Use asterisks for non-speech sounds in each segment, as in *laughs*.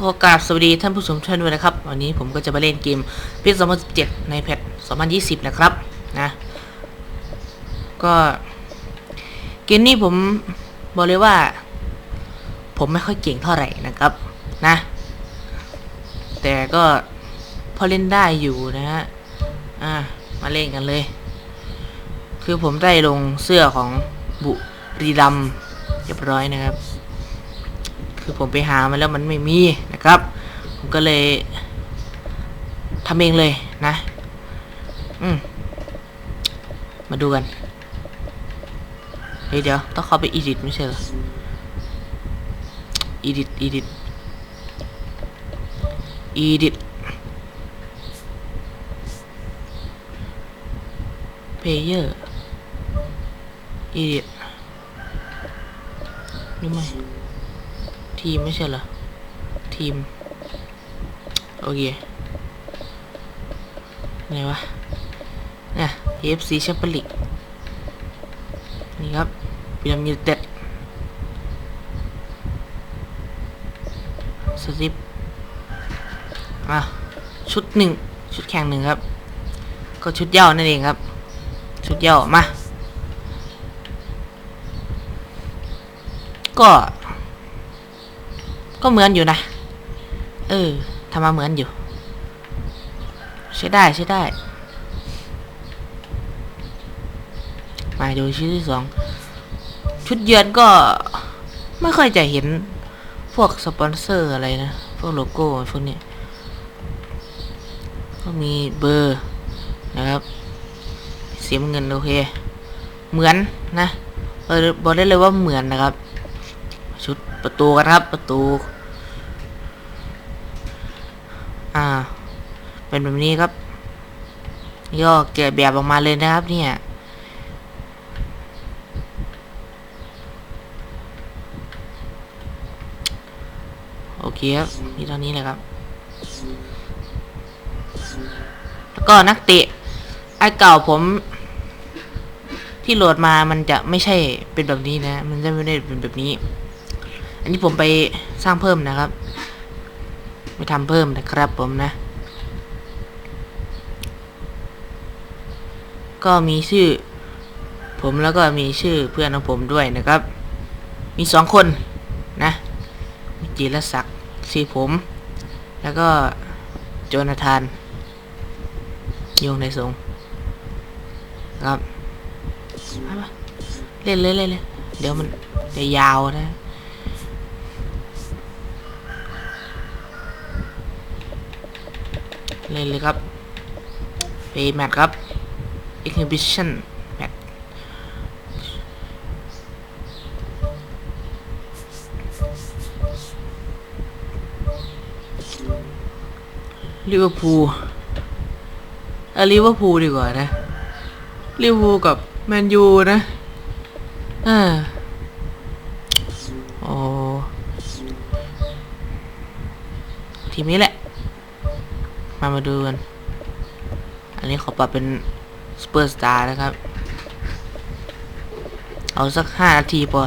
ขอกราบสวัสดีท่านผู้ชมท่านด้วยนะครับวันนี้ผมก็จะมาเล่นเกมพิซเจ็ดในแพทสองพันยี่สิบนะครับนะ ก็ เกมนี้ผมบอกเลยว่า ผมไม่ค่อยเก่งเท่าไหร่นะครับนะ แต่ก็พอเล่นได้อยู่นะฮะ อ่ะมาเล่นกันเลย คือผมได้ลงเสื้อของบุรีรัมเรียบร้อยนะครับ คือผมไปหามาแล้วมันไม่มีครับผมก็เลยทำเองเลยนะ อืมมาดูกันเฮ้ยเดี๋ยว ต้องเข้าไปอีดิทไม่ใช่เหรออีดิทอีดิทอีดิทเพลเยอร์อีดิทนี่ไม่ทีไม่ใช่เหรอทีม โอเคไหนวะเนี่ย AFC แชมเปี้ยนลีกนี่ครับพีรามิดเต็ดสติปอ่ะชุดหนึ่งชุดแข่งหนึ่งครับ ก็ชุดเย่านั่นเองครับ ชุดเย่ามา ก็ก็เหมือนอยู่นะเออทำมาเหมือนอยู่ ใช้ได้ ใช้ได้ มาดูชุดที่สอง ชุดเยือนก็ ไม่ค่อยจะเห็นพวกสปอนเซอร์อะไรนะ พวกโลโก้พวกนี้ ก็มีเบอร์นะครับ เสียเงินโอเค เหมือนนะเออบอกได้เลยว่าเหมือนนะครับ ชุดประตูกันครับ ประตูเป็นแบบนี้ครับ ย่อเกลี่ยแบบออกมาเลยนะครับเนี่ย โอเคครับมีเท่านี้เลยครับ แล้วก็นักเตะไอเก่าผม ที่โหลดมามันจะไม่ใช่เป็นแบบนี้นะ มันจะไม่ได้เป็นแบบนี้ อันนี้ผมไปสร้างเพิ่มนะครับไม่ทำเพิ่มนะครับผมนะก็มีชื่อผมแล้วก็มีชื่อเพื่อนของผมด้วยนะครับ มีสองคนนะจีรศักดิ์สีผม แล้วก็โจนาธานยงในทรงครับ เล่นเลลยเล่นเดี๋ยวมัน จะยาวนะ เล่นเลยครับปีแมทครับ Exhibition m a t ลิเวอร์พูลอะลิเวอร์พูลดีกว่านะลิเวอร์พูลกับแมนยูนะอ่าโอ้ทีมนี้แหละ มามาดูกัน อันนี้ขอปรับเป็นสเปอร์สตาร์นะครับ เอาสักห้านาทีพอ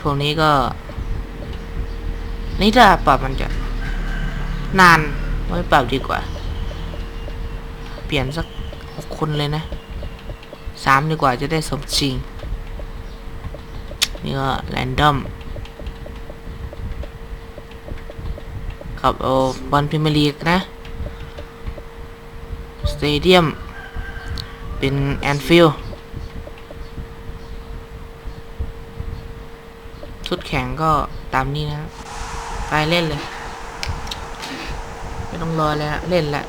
พวกนี้ก็ นี่ถ้าปรับมันจะ นาน ไม่ปรับดีกว่า เปลี่ยนสักหกคนเลยนะ สามดีกว่าจะได้สมจริง นี่ก็ แรนดอมครับเอาบอลพิมลีกนะ สเตเดียมเป็นแอนฟิลชุดแข็งก็ตามนี้นะไปเล่นเลย ไม่ต้องรอแล้วเล่นแหละ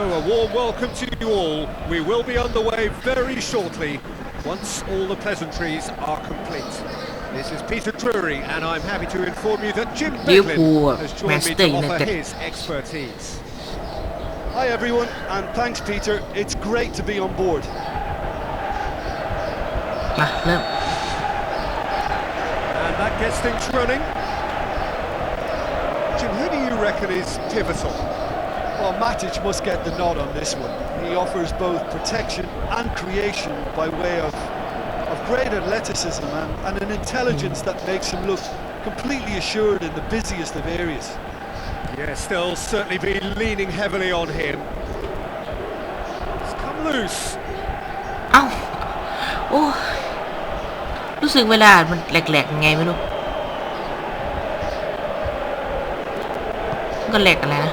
So a warm welcome to you all. We will be underway very shortly once all the pleasantries are complete. This is Peter Drury and I'm happy to inform you that Jim Beglin has joined me to offer his expertise. Hi everyone and thanks Peter. It's great to be on board. And that gets things running. Jim, who do you reckon is pivotal well, Matic must get the nod on this one. He offers both protection and creation by way of, of great athleticism and, and an intelligence that makes him look completely assured in the busiest of areas. Yes, they'll certainly be leaning heavily on him. It's come loose. เอ้าโอ้ยรู้สึกเวลามันแหลกๆยังไงไม่รู้มันก็แหลกอะไรนะ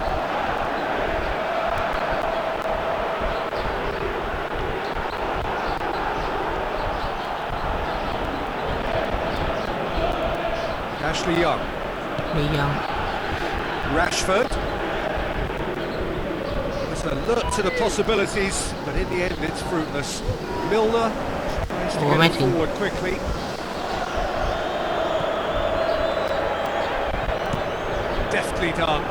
Ashley Young. Ashley Young. Rashford. There's a look to the possibilities, but in the end it's fruitless. Milner tries to forward quickly. Deftly done.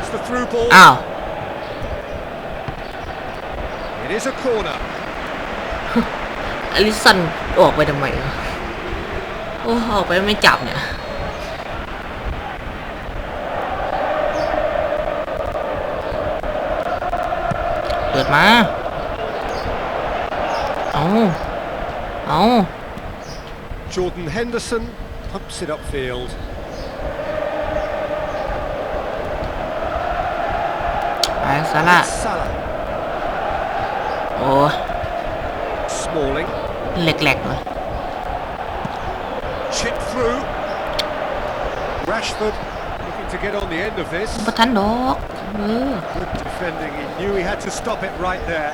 It's the through ball. Ow. Ah. It is a corner. *laughs* Oh, minute. โอ้ ออกไปไม่จับเนี่ย เปิดมา เอาเอา Jordan Henderson pumps it upfield ไปซาร่า Salah โอ้ Smalling แหลกๆเลย Rashford looking to get on the end of this. บทันดอกเออ Good defending. He knew he had to stop it right there.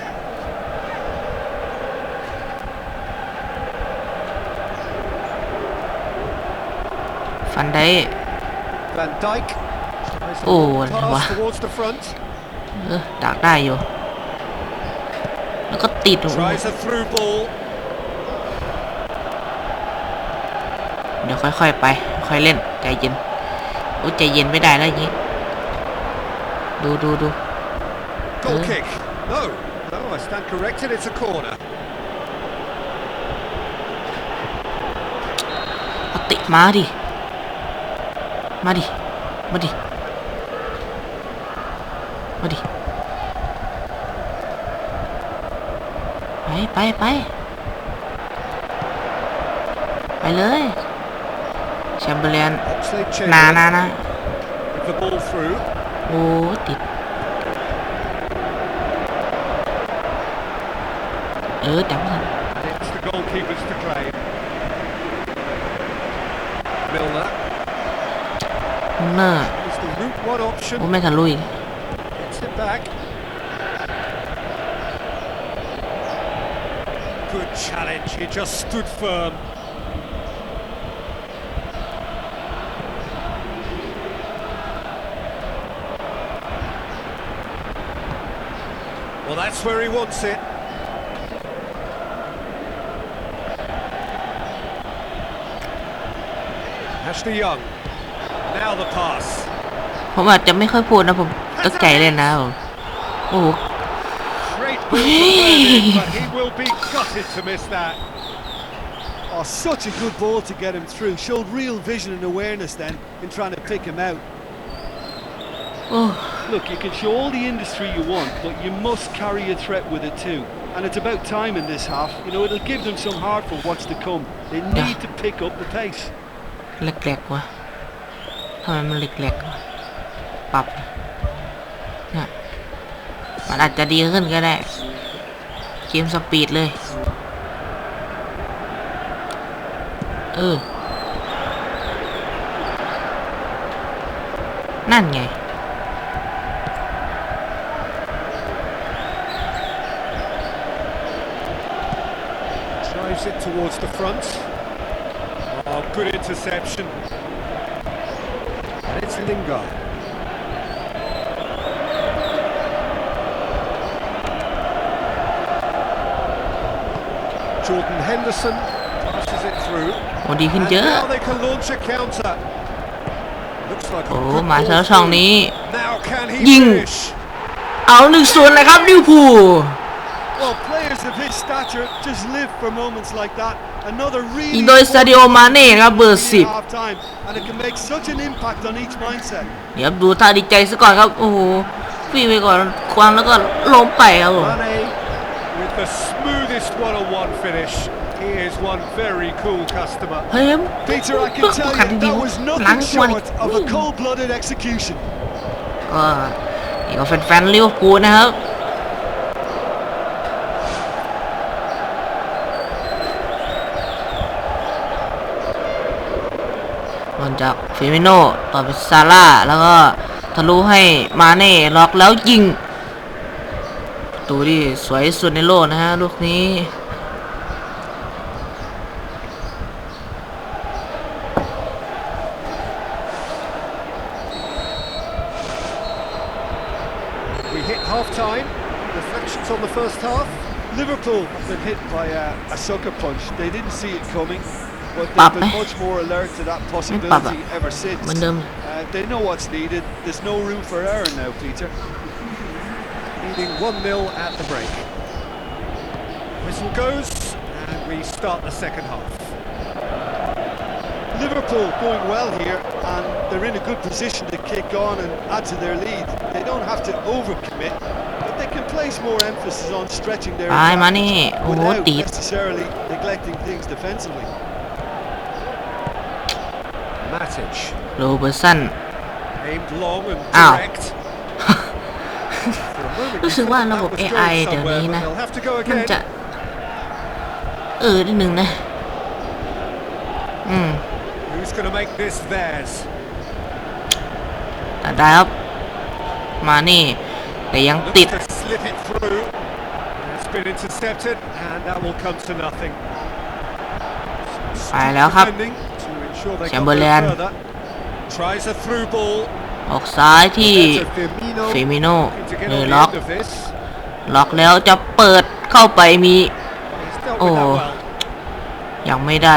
ฟันได้ Van Dijk. Nice little Oh, pass wow. towards the front. เออดักได้อยู่แล้วก็ติดโอ้โห Tries a through ball. เดี๋ยวค่อยๆไป่อยเล่นใจเย็นโอ้ใจเย็นไม่ได้แล้วอย่างนี้ ดูดูดูเอาติมาดิ มาดิ มาดิ มาดิไปไปไป ไปเลย Chamberlain the ball through. Oh, It's eh, the goalkeepers to claim. Milner. Milner. It's the route one option. Oh, make a Louis. Gets it back. Good challenge. He just stood firm. Well, that's where he wants it. Ashley Young. Now the pass. ผมอาจจะไม่ค่อยพูดนะผมตกใจเลยนะผมโอ้โห Great but he will be gutted to miss that. Oh, such a good ball to get him through. Showed real vision and awareness then in trying to pick him out. Oh look, you can show all the industry you want, but you must carry a threat with it too. And it's about time in this half. You know, it'll give them some heart for what's to come. They need to pick up the pace. เล็กๆวะทำไมมันเล็กๆวะปรับเนี่ยมันอาจจะดีขึ้นก็ได้เกมสปีดเลย Good interception. And it's Lingard. Jordan Henderson passes it through. Oh, ดีขึ้นเยอะ now they can launch a counter. Looks like โอ้ a มา good เช้า ball ช่องนี้ through. Now can he a new pool. Well, players of his stature just live for moments like that. อินโดสเตีิโอมาเน่ครับเบอร์สิบเนี่ยรดูท่าดีใจซะก่อนครับโอ้โหฟีไปก่อนควงแล้วก็ล้มไปครับผมเฮ้ยมู้ขัดดีล้างควงกนี่ก็แฟนๆเลี้ยวกูนะครับจากฟิมิโนต่อไปซาร่า แล้วก็ทะลุให้มาเน่ล็อกแล้วยิงตูดีสวยสุดในโลกนะฮะ ลูกนี้ on the first half. Liverpool have been hit by a, a sucker punch. They didn't see it coming. but uh, They know what's needed. There's no room for error now, Peter. Leading 1-0 at the break. Whistle goes, and we start the second half. Liverpool going well here, and they're in a good position to kick on and add to their lead. They don't have to overcommit, but they can place more emphasis on stretching their money. without necessarily neglecting things defensively. โรเบอร์สันอ้าวรู้สึกว่าระบบ AI เดี๋ยวนี้นะมันจะเออนิดนึ่งนะ อืมได้ครับมานี่แต่ยังติดไปแล้วครับแชมเบอร์แลนออกซ้ายที่เฟมิโนเลอล็อกล็อกแล้วจะเปิดเข้าไปมีโอ้ยังไม่ได้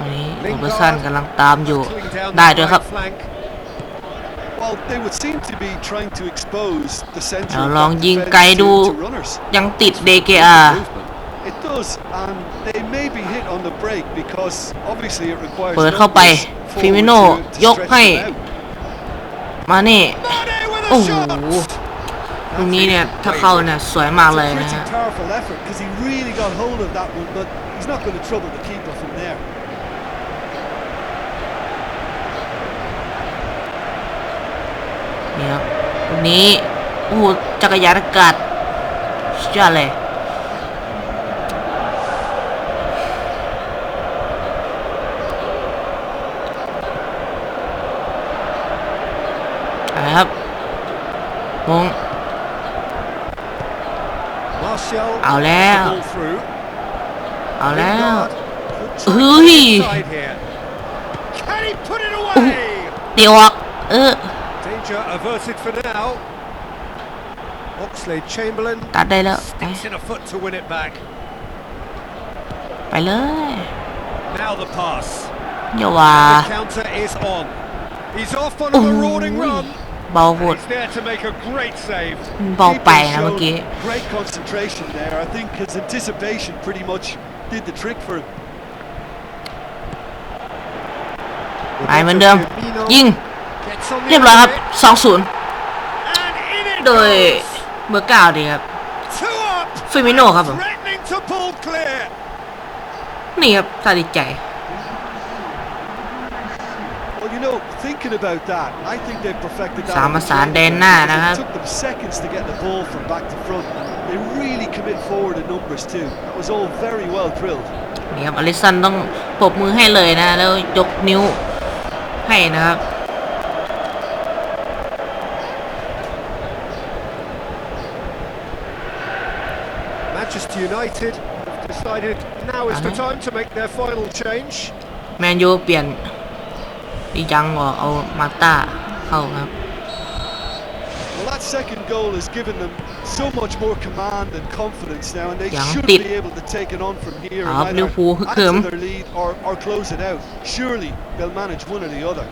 อันนี้โอเบอร์สันกำลังตามอยู่ได้ด้วยครับ Well, they would seem to be trying to expose the central เอาลองยิงไกลดูยังติดเดเกอา It does, and they may be hit on the break because obviously it requires เปิดเข้าไปฟิมิโนยกให้ มาเน่โอ้โหลูกนี้เนี่ยถ้าเข้าเนี่ยสวยมากเลยนะฮะนี่ครับตรงนี้โอ้โหจักรยานอากาศสุดยอดเลยครับมงเอาแล้วเอาแล้วเฮ้ยโอตีออกเออ Danger averted for now. Oxley Chamberlain ตัดได้แล้วไป sticks in a foot to win it back. ไปเลย Now the pass. The counter is on. He's off on a roaring marauding run. เบาโหด He's there to make a great save. Great concentration there. I think his anticipation pretty much did the trick for him. ไปเหมือนเดิมยิงเรียบร้อยครับ2-0โดยเบอร์เก้าดีครับฟิมิโนครับผม นี่ครับตาดีใจ สามสารเดนหน้านะครับนี่ครับอลิสันต้องปรบมือให้เลยนะ แล้วยกนิ้วให้นะครับ Manchester United have decided now is the time to make their final change แมนยูเปลี่ยนดีจังหวะเอามาต้าเข้าครับ Well, that second goal has given them so much more command and confidence now, and they should be able to take it on from here and either add to their lead or, or close it out. Surely they'll manage one or the other.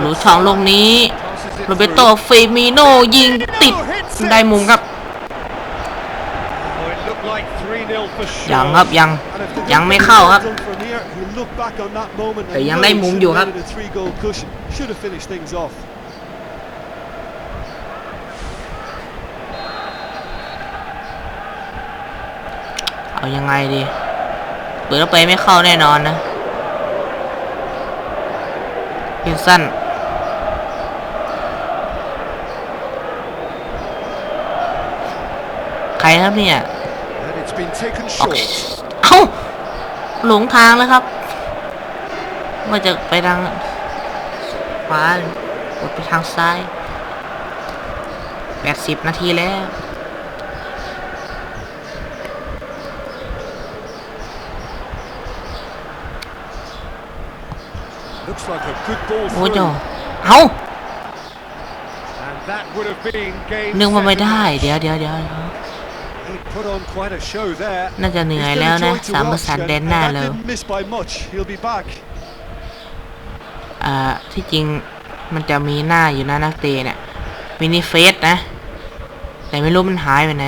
หลุดสองลงนี้โรเบโตเฟมิโนยิง ติด ได้มุมครับ ยังครับ ยัง ยังไม่เข้าครับ แต่ยังได้มุมอยู่ครับ เอายังไงดี เปิดแล้วไปไม่เข้าแน่นอนนะยินสั้นใครครับเนี่ย เขาหลงทางแล้วครับว่าจะไปทางขวากดไปทางซ้ายแปดสิบนาทีแล้ว โอ้โหเอานึกว่าไม่ได้ เดี๋ยวเดี๋ยวเดี๋ยวน่าจะเหนื่อยแล้วนะสามประสานแดนหน้าเลยอ่าที่จริงมันจะมีหน้าอยู่นะนักเตะเนี่ยมินิเฟสนะแต่ไม่รู้มันหายไปไหน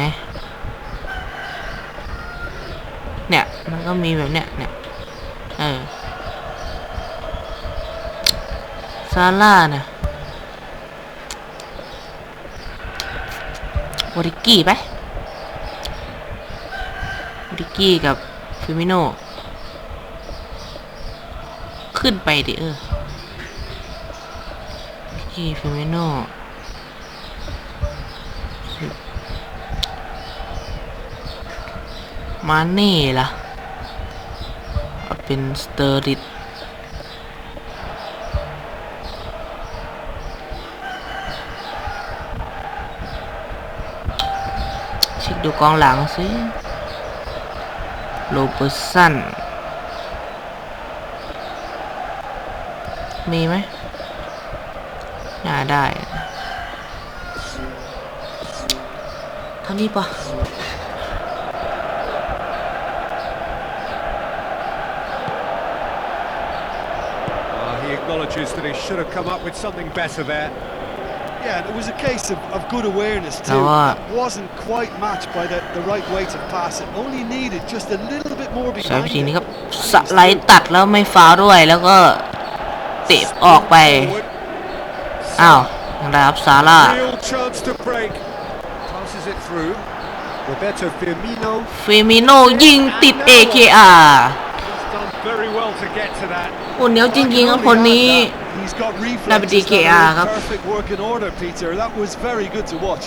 เนี่ยมันก็มีแบบเนี้ยเนี่ยเออซาร่านะวอริกี้ไปริกกี้กับฟิมิโนขึ้นไปดิเออกี่ฟิมิโนมาเน่ล่ะ เป็นสเตอริดชดูกองหลังสิโลเปอร์สัน มีไหมน่าได้ทางนี้ปะก็ acknowledges that he should have come up with something better there Yeah, it was a case of, of good awareness too. That wasn't quite matched by the, the right way to pass it. Only needed just a little bit more ใช้ behind วิธีนี้ it. ครับสไลด์ตัดแล้วไม่ฟาวล์ด้วย แล้วก็เตะออกไป Forward. อ้าวยังไงครับซาร่า Real chance to break. Passes it through. Roberto Firmino เฟมิโนยิงติด AKR has done very well to get to that. โอ้เหนียวจริง ๆครับคนนี้ Only had น่าเป็น DKR ครับ perfect work in order Peter that was very good to watch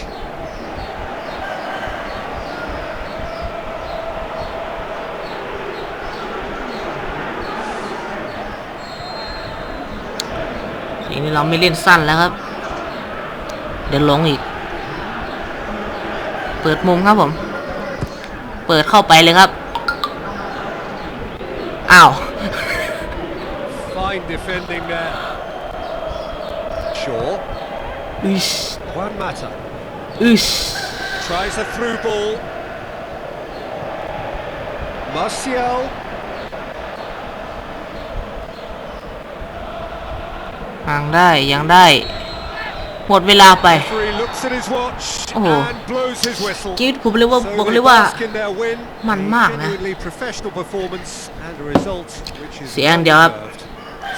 ทีนี้เราไม่เล่นสั้นแล้วครับเดี๋ยวลงอีกเปิดมุมครับผมเปิดเข้าไปเลยครับอ้าว fine defending there Shaw. Oosh. Juan Mata. Oosh. Tries a through ball. Martial. ยังได้ยังได้หมดเวลาไปโอ้โหกีดผมเลยว่าบอกเลยว่ามันมากนะเสียงเดียวครับ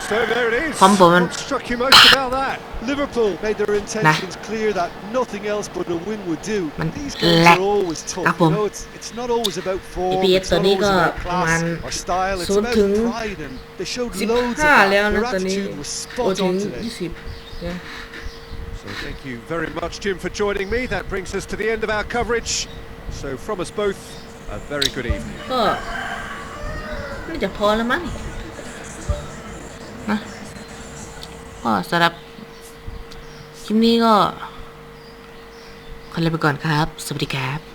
So there it is. Humble what struck you most about that? Liverpool made their intentions nah. clear that nothing else but a win would do. Man These games are always tough. You know, it's, it's not always about form, it's not always about class or style, it's about pride and they showed loads of ah, that. Their attitude was spot on today. So thank you very much, Jim, for joining me. That brings us to the end of our coverage. So from us both, a very good evening. Oh. นะก็สำหรับคลิปนี้ก็ ขอลาไปก่อนครับ สวัสดีครับ